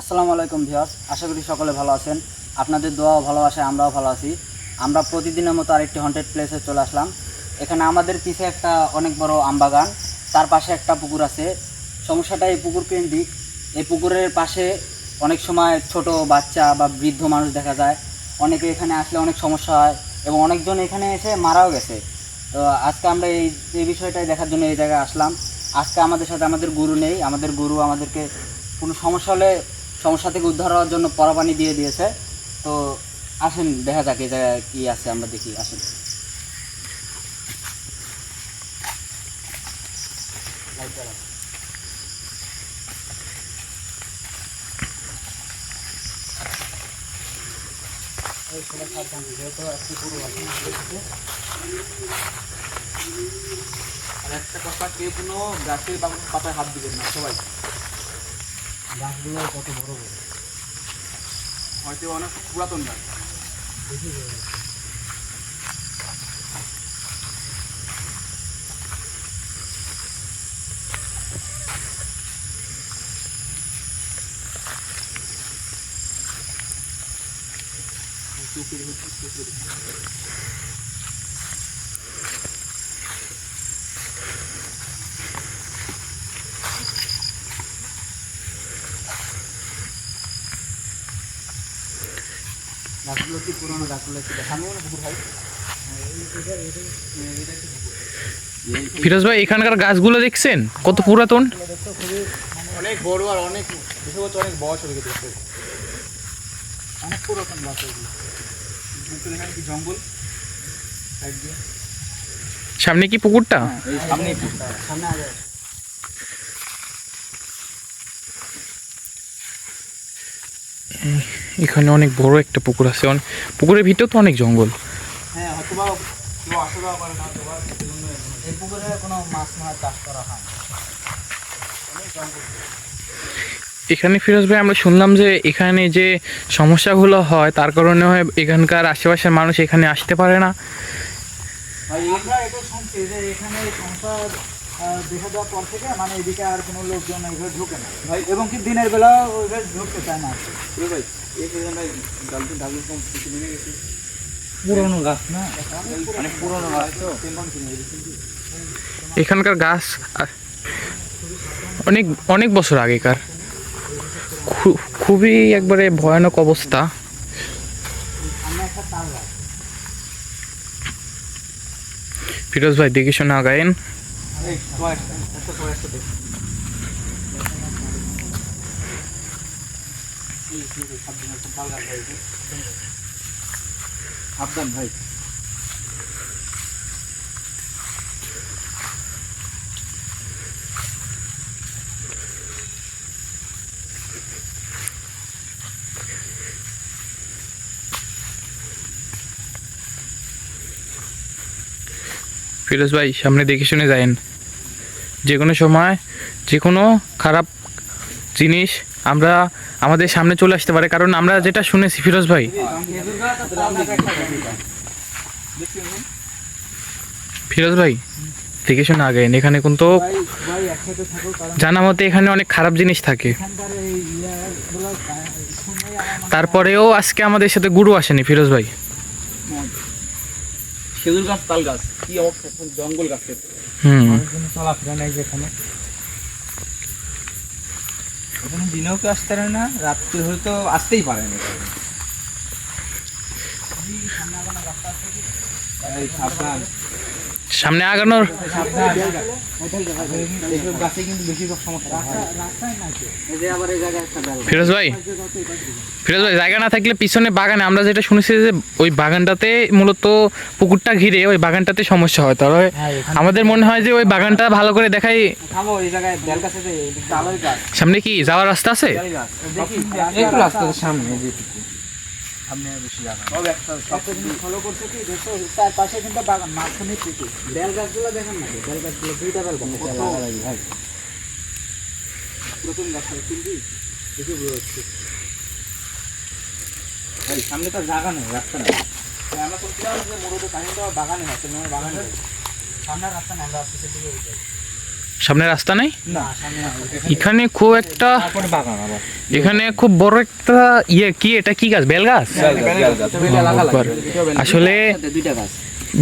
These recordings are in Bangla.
আসসালামু আলাইকুম ভিউয়ার্স, আশা করি সকলে ভালো আছেন। আপনাদের দোয়াও ভালোবাসায় আমরাও ভালো আছি। আমরা প্রতিদিনের মতো আরেকটি হন্টেড প্লেসে চলে আসলাম। এখানে আমাদের পিছে একটা অনেক বড় আমবাগান, তার পাশে একটা পুকুর আছে। সমস্যাটা এই পুকুর কেন্দ্রিক। এই পুকুরের পাশে অনেক সময় ছোট বাচ্চা বা বৃদ্ধ মানুষ দেখা যায়। অনেকে এখানে আসলে অনেক সমস্যা হয় এবং অনেকজন এখানে এসে মারাও গেছে। তো আজকে আমরা এই এই বিষয়টাই দেখার জন্য এই জায়গায় আসলাম। আজকে আমাদের সাথে আমাদের গুরু নেই। আমাদের গুরু আমাদেরকে কোনো সমস্যা হলে সমস্যা থেকে উদ্ধার হওয়ার জন্য পরাপানি দিয়ে দিয়েছে। তো আসেন, দেখা যাক এই জায়গায় কী আছে, আমরা দেখি, আসেন। একটা কথা কেউ কোনো গাছের পাতায় হাত দিবেন না, সবাই। গাছগুলো কত বড় বড়? হয়তো অনেক পুরাতন গাছ। গাছগুলো কি পুরোনো গাছগুলো কি দেখানো পুকুর ভাই? ফিরোজ ভাই এখানকার গাছগুলো দেখছেন? কত পুরাতন? অনেক বড় আর অনেক বেশি বছর অনেক বয়স হয়ে গেছে অনেক পুরাতন গাছ এগুলো। এখানে কি জঙ্গল? সাইড দিয়ে। সামনে কি পুকুরটা? সামনে সামনে আগে। এখানে অনেক বড় একটা পুকুর আছে। অনেক পুকুরের ভিতর তো অনেক জঙ্গল। হ্যাঁ হয়। এখানে ফিরোজ ভাই আমরা শুনলাম যে এখানে যে সমস্যাগুলো হয় তার কারণে হয় এখানকার আশেপাশের মানুষ এখানে আসতে পারে না। আমরা এটা শুনছি যে এখানে এই দেখা দেওয়ার পর থেকে মানে এদিকে আর কোনো লোকজন এইভাবে ঢুকে না। এবং কি দিনের বেলা ওইভাবে ঢুকতে চায় না? ভাই গেছে। পুরোনো গাছ না? মানে পুরোনো গাছ তো। এখানকার গাছ অনেক অনেক বছর আগেকার। খুবই একবারে ভয়ানক অবস্থা। ফিরোজ ভাই দেখে শোনা গায়েন গাছ ভাই। ফিরোজ ভাই, সামনে দেখে শুনে যায়েন যে কোনো সময় যে কোনো খারাপ জিনিস আমরা আমাদের সামনে চলে আসতে পারে কারণ আমরা যেটা শুনেছি ফিরোজ ভাই। গাছ গাছ গাছ। ফিরোজ ভাই দেখে শুনে আগেন এখানে কিন্তু থাকো জানা মতে এখানে অনেক খারাপ জিনিস থাকে। তারপরেও আজকে আমাদের সাথে গুরু আসেনি ফিরোজ ভাই। খেজুর গাছ তাল গাছ কি অবস্থা? জঙ্গল গাছের। হুম। চলাফেরা নেই যেখানে। এখানে দিনেও কেউ আসতে পারে না রাত্রে হয়তো আসতেই পারে না। সাবধান। সামনে আগানোর। ফিরোজ ভাই ফিরোজ ভাই জায়গা না থাকলে পিছনে বাগানে আমরা যেটা শুনেছি যে ওই বাগানটাতে মূলত পুকুরটা ঘিরে ওই বাগানটাতে সমস্যা হয়। তবে হ্যাঁ আমাদের মনে হয় যে ওই বাগানটা ভালো করে দেখাই সামনে কি যাওয়ার রাস্তা আছে? সামনে সামনে বেশি জায়গা সব একটা সব সব ফলো করছে কি? দেখো তার পাশে কিন্তু বাগান মাঝখানে পুকুর বেল গাছগুলো দেখেন না? বেল গাছগুলো দুইটা বেল গাছ। ভাই পুরাতন গাছ কিন্তু দেখে বোঝা যাচ্ছে। ভাই সামনে তো জায়গা নেই রাস্তা নেই। হ্যাঁ, আমরা শুনছিলাম যে মুরুদে কাহিনীটা বাগানে হয় তো বাগানে সামনে রাস্তা নেই আমরা দিকে উঠে সামনে রাস্তা নাই? এখানে। খুব একটা এখানে খুব বড় একটা ইয়ে কি এটা কি গাছ? বেল গাছ? আসলে দুইটা গাছ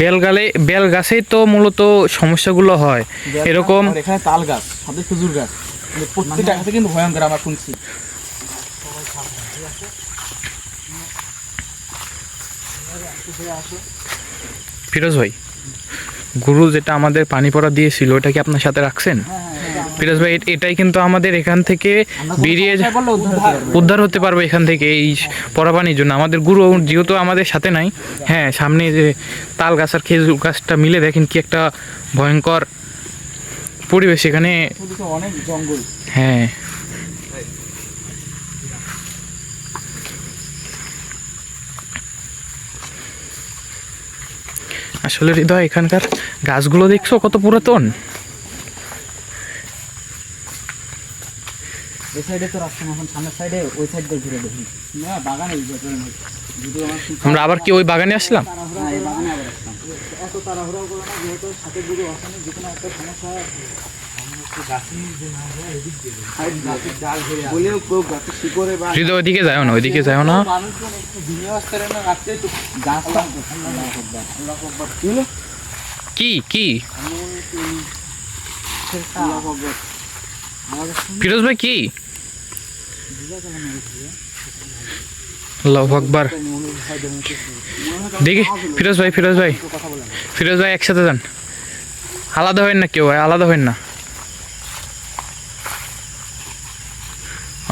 বেলগালে বেল গাছেই তো মূলত সমস্যাগুলো হয়। এরকম এখানে তাল গাছ সাথে খেজুর গাছ। মানে প্রত্যেকটা গাছে কিন্তু ভয়ঙ্কর আমরা শুনছি। ফিরোজ ভাই গুরু যেটা আমাদের পানি পড়া দিয়েছিল ওটা কি আপনার সাথে রাখছেন? ফিরোজ ভাই এটাই কিন্তু আমাদের এখান থেকে বেরিয়ে উদ্ধার হতে পারবে। এখান থেকে এই পরাবানির জন্য। আমাদের গুরু যেহেতু আমাদের সাথে নাই হ্যাঁ সামনে যে তাল গাছ আর খেজুর গাছটা মিলে দেখেন কি একটা ভয়ঙ্কর পরিবেশ এখানে। অনেক জঙ্গল। হ্যাঁ। আসলে হৃদয় এখানকার গাছগুলো দেখছ কত পুরাতন? এই সাইডে তো রাস্তা এখন সামনের সাইডে ওই সাইড দিয়ে ঘুরে দেখি। না বাগানে যদি আমরা আবার কি ওই বাগানে আসলাম? এত না যেহেতু সাথে যে কোনো একটা সমস্যা কি কি? ফিরোজ ভাই, কি? আকবার। দেখি, ফিরোজ ভাই ফিরোজ ভাই। ফিরোজ ভাই, একসাথে যান। আলাদা হবেন না কেউ ভাই, আলাদা হবেন না আল্লাহু আকবার ফুল হয় না ফুল ফুলে ধরে কিন্তু আম গাছগুলো দেখলে কেমন ভালো এখান থেকে দেখুন গাছ গাছ দেখুন ওর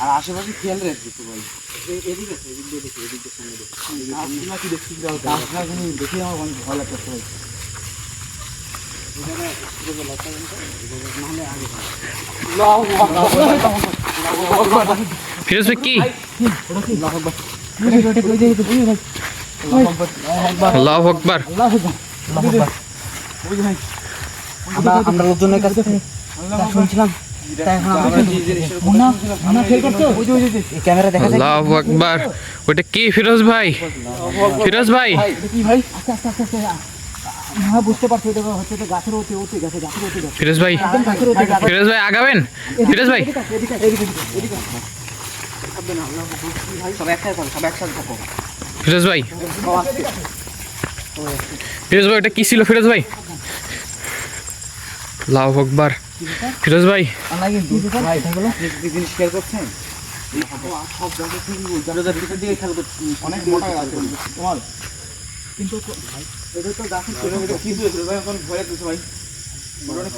আর আশেপাশে খেয়াল রাখবে সবাই এদিক আছে এদিক দেখি এদিক সামনে দেখি। গাছগুলো কি দেখছি গাছগুলো দেখে আমার অনেক ভয় লাগছে সবাই ফিরোজ ভাই কি? আল্লাহু আকবার। আমরা আমরা লোকজনের কাছে শুনছিলাম। ওটা কি ফিরোজ ভাই? ফিরোজ ভাই? কি ভাই? আস্তে আস্তে আস্তে আস্তে হ্যাঁ বুঝতে পারছি এটা হচ্ছে তো গাছের ওতে ওতে গেছে গাছের ওতে গেছে। ফিরোজ ভাই ফিরোজ ভাই আগাবেন? ফিরোজ ভাই। ফিরোজ ভাই। ফিরোজ ভাই ওটা কি ছিল ফিরোজ ভাই? আল্লাহু আকবার। ফিরোজ ভাই। খেয়াল করছেন অনেক মোটা তোমার কিন্তু ভাই এটা তো গাছের ছিল এটা কি ছিল ভাই এখন ভয় ভাই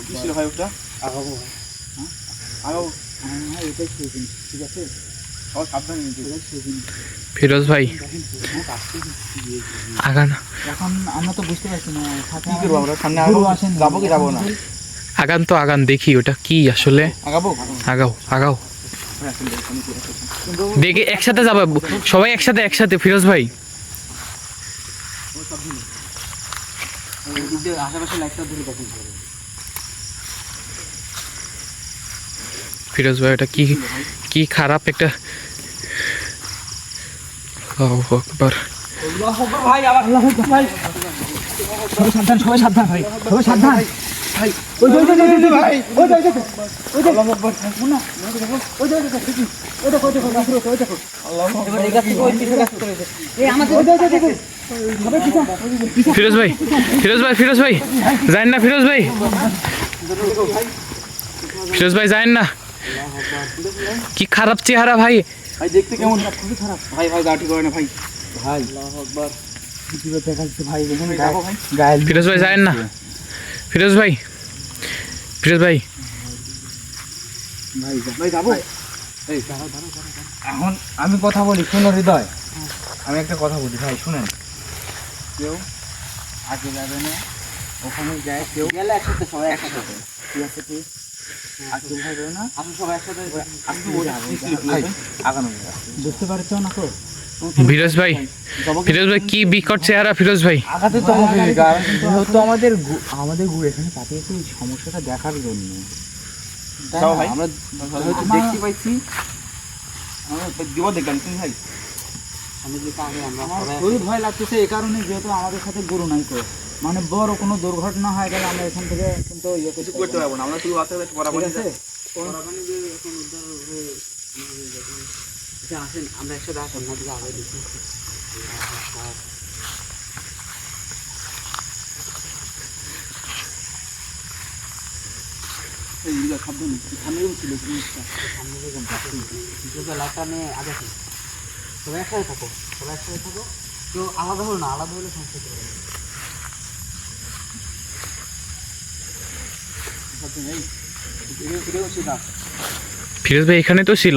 কি ছিল ভাই ওটা আগাবো আগাও হ্যাঁ এটাই ঠিক আছে সবাই সাবধানে নিতে ফিরোজ ভাই। আগান। এখন আমরা তো বুঝতে পারছি না সাথে কি করব আমরা? সামনে যাব কি যাব না? আগান তো আগান দেখি ওটা কি আসলে। আগাও আগাও। দেখি একসাথে যাবে সবাই একসাথে একসাথে ফিরোজ ভাই। ফিরোজ ভাই ওটা কি কি খারাপ একটা আকবার। ভাই আবার সবাই সাবধান সবাই সাবধান ভাই সবাই সাবধান। ভাই ওই ওই ওই যে, ওই যে, ভাই ওই ওই ওই আল্লাহু আকবার মুন্না, ওই ওই ওই যে, দেখি, ওই দেখো, দেখো, গাছের ওই দেখো। আল্লাহু এবার এই গাছ ওই পিছের গাছ চলে এই আমাদের- ওই ওই দেখো। সবাই পিছা, পিছা। ফিরোজ ভাই ফিরোজ ভাই ফিরোজ ভাই যায়েন না ফিরোজ ভাই ফিরোজ ভাই যায়েন না কি খারাপ চেহারা ভাই ভাই দেখতে কেমন খুবই খারাপ ভাই ভাই গাঠি করে না ভাই ভাই, আল্লাহু আকবার ভাই, ফিরোজ ভাই যায়েন না ফিরোজ ভাই ফিরোজ ভাই। ভাই ভাই যাব? এই এখন আমি কথা বলি শোনো হৃদয়। আমি একটা কথা বলি ভাই শুনেন। কেউ আগে যাবে না ওখানে যায় কেউ গেলে একসাথে সবাই একসাথে ঠিক আছে কি বুঝতে পারছ না তো? ফিরোজ ভাই ফিরোজ ভাই কি বিকট চেহারা ফিরোজ ভাই। আঘাতে তো যেহেতু আমাদের আমাদের গুড় এখানে পাঠিয়েছি সমস্যাটা দেখার জন্য। আমরা দেখতে পাইছি। খুবই ভয় লাগতেছে কারণে যেহেতু আমাদের সাথে গরু নাই তো। মানে বড় কোনো দুর্ঘটনা হয় গেলে আমরা এখান থেকে কিন্তু ইয়ে কিছু করতে পারব না। আমরা শুধু আছে ঠিক আছে? আসেন আমরা একসাথে আসেন না দিকে আগে দেখি। লাইটটা নিয়ে আগে সবাই একসাথে থাকো সবাই একসাথে থাকো। কেউ আলাদা হলো না আলাদা হলে সমস্যা ফিরোজ ভাই এখানে তো ছিল।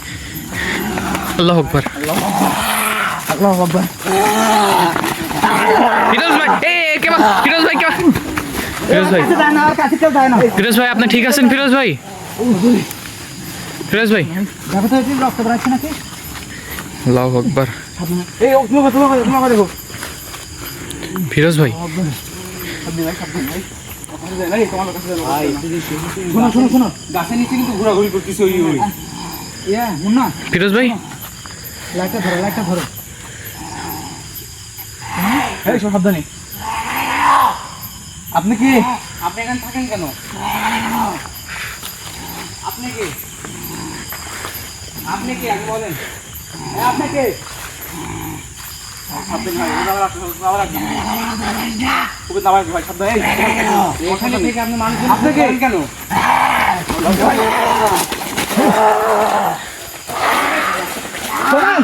আল্লাহ আকবার। আল্লাহ আকবার। ফিরোজ ভাই এ এ, কে বা- ফিরোজ ভাই কে বা- ফিরোজ ভাই। ফিরোজ ভাই আপনি ঠিক আছেন ফিরোজ ভাই? ফিরোজ ভাই। আল্লাহ আকবার। ফিরোজ ভাই। শোনো শোনো শোনো। গাছের নিচে কিন্তু ঘোরাঘুরি করতেছে ওই ওই। মুন্না। ফিরোজ ভাই। লাইটটা ধরো লাইটটা ধরো। এই সব সাবধানে। আপনি কি? আপনি এখানে থাকেন কেন? আপনি কি? আপনি কি? আগে বলেন। এ, আপনি কে? এই আপনি মানুষ কেন?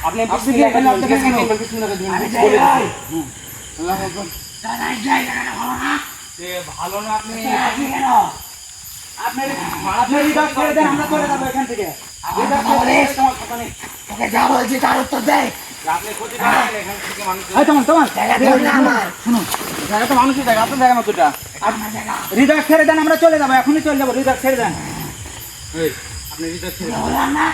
আপনি আপনি কি এখানে আপনাকে কেন? ভালো না আপনি। আপনি আপনি রিডার ছেড়ে দেন আমরা চলে যাব এখান থেকে। রিডার ছেড়ে দেন, তোমার কথা নেই। আপনি ক্ষতি করেন এখান থেকে মানুষ এই তোমার তোমার শুনুন জায়গা তো মানুষের জায়গা। আপনার জায়গা মতো এটা। রিডার ছেড়ে দেন আমরা চলে যাব এখনই চলে যাব রিডার ছেড়ে দেন। এই, আপনি ছেড়ে আপনি দেন আমরা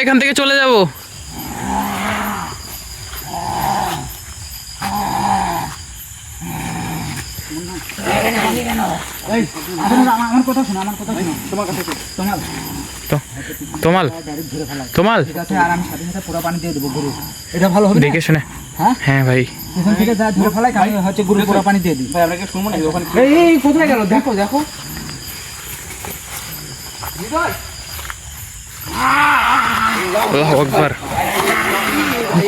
এখান থেকে চলে যাব এই আসুন, আমার আমার কথা শোনো আমার কথা শোনো তোমার কথা শোনো তোমার তো- তোমাল ডাইরেক্ট ধরে ফেলাই তোমাল আর আমি সাথে সাথে পুরো পানি দিয়ে দেবো গরু এটা ভালো হবে দেখে শুনে। হ্যাঁ? হ্যাঁ ভাই। এখান থেকে যা ধরে ফেলাই আমি হচ্ছে গরু পুরো পানি দিয়ে দিই। ভাই আপনাকে শুনব না ওখানে এই কোথায় গেল? দেখো দেখো।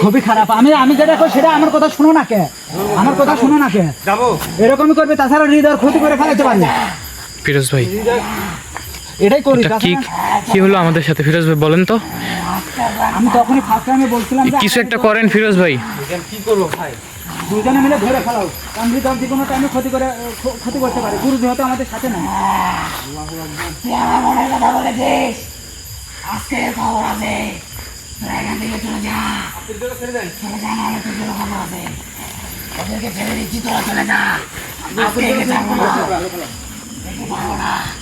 খুবই খারাপ। আমি আমি যেটা কই সেটা আমার কথা শুনো না কে? আমার কথা শুনো না কে? যাব। এরকমই করবে তাছাড়া হৃদয়ের ক্ষতি করে ফেলাইতে পারি ফিরোজ ভাই। এটাই করি কি কি হলো আমাদের সাথে? ফিরোজ ভাই বলেন তো। আমি তখনই ফার্স্ট টাইমে বলছিলাম কিছু একটা করেন ফিরোজ ভাই। কি করব ভাই? দুজনে মিলে ধরে ফেলাও। হৃদয় যে কোনো টাইমে ক্ষতি করে ক্ষতি করতে পারে। গুরু যেহেতু আমাদের সাথে নাই। আল্লাহু আকবার দেখেন রহমানির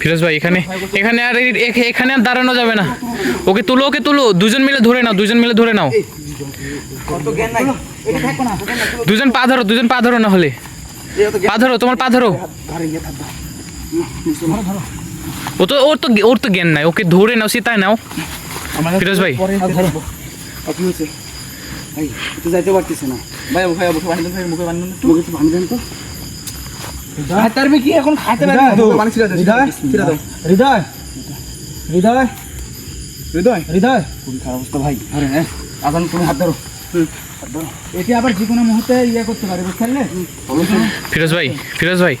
ফিরোজ ভাই, এখানে এখানে আর এখানে আর দাঁড়ানো যাবে না। ওকে তুলো ওকে তুলো। দুজন মিলে ধরে নাও, দুজন মিলে ধরে নাও। দুজন পা ধরো, দুজন পা ধরো না হলে। পা ধরো, তোমার পা ধরো। ও তো ওর তো ওর তো জ্ঞান নাই, ওকে ধরে নাও, সীতায় নাও। ফিরোজ ভাই। যাইতে পারতিস না ভাই ভাই তার কি এখন খাইতে না পানি ছিড়া দাও হৃদয়? ছিড়া দাও হৃদয়? হৃদয়? হৃদয়? হৃদয়? খুবই খারাপ অবস্থা ভাই। আরে হ্যাঁ আদান তুমি হাত ধরো। এটি আবার যে কোনো মুহূর্তে ইয়ে করতে পারে বুঝতে পারলে ফিরোজ ভাই ফিরোজ ভাই।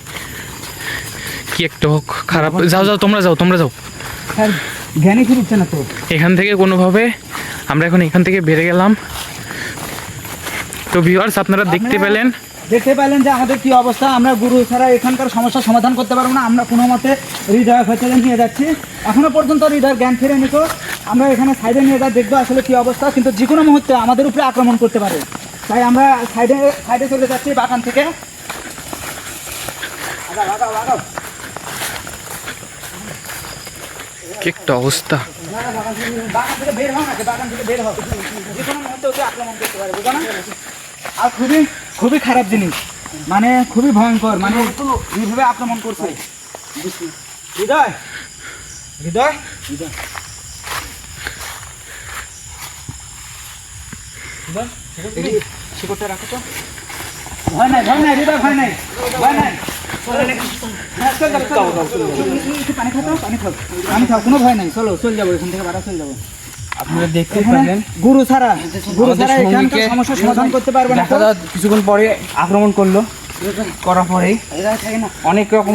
কি একটা হোক খারাপ। যাও যাও তোমরা যাও তোমরা যাও। স্যার জ্ঞানী ফিরছে না তো। এখান থেকে কোনোভাবে আমরা এখন এখান থেকে বেড়ে গেলাম। তো ভিউয়ার্স আপনারা দেখতে পেলেন দেখতে পেলেন যে আমাদের কি অবস্থা? আমরা গুরু ছাড়া এখানকার সমস্যার সমাধান করতে পারব না। আমরা কোনো মতে হৃদয় হচ্ছে নিয়ে যাচ্ছি। এখনও পর্যন্ত হৃদয় জ্ঞান ফিরে নিত আমরা এখানে সাইডে নিয়ে যা দেখব আসলে কি অবস্থা কিন্তু যে কোনো মুহূর্তে আমাদের উপরে আক্রমণ করতে পারে। তাই আমরা সাইডে সাইডে চলে যাচ্ছি বাগান থেকে। একটা অবস্থা। বাগান থেকে বের হও না বাগান থেকে বের হও। যে কোনো মুহূর্তে আক্রমণ করতে পারে বুঝো না? আর খুবই খুবই খারাপ জিনিস। মানে খুবই ভয়ঙ্কর মানে এইভাবে আক্রমণ করছে। হৃদয় হৃদয় হৃদয়। রাখো তো। নাই ভয় নাই ভয় নাই ভয় নাই। হ্যাঁ, পানি খাও পানি খাও পানি খাও কোনো ভয় নাই। চলো চলে যাব এখান থেকে বাড়া চলে যাব। আপনারা দেখতে পারলেন। গুরু ছাড়া গুরু ছাড়া এখানকার সমস্যার সমাধান করতে পারবে না। কিছুক্ষণ পরে আক্রমণ করল। করার না অনেক রকম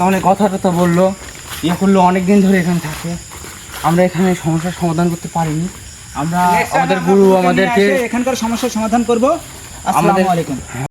ধরনের কথা টথা বলল। ইয়ে করল অনেক দিন ধরে এখানে থাকে। আমরা এখানে সমস্যার সমাধান করতে পারিনি। আমরা আমাদের গুরু আমাদেরকে এখানকার সমস্যার সমাধান করব। আসসালামু আলাইকুম।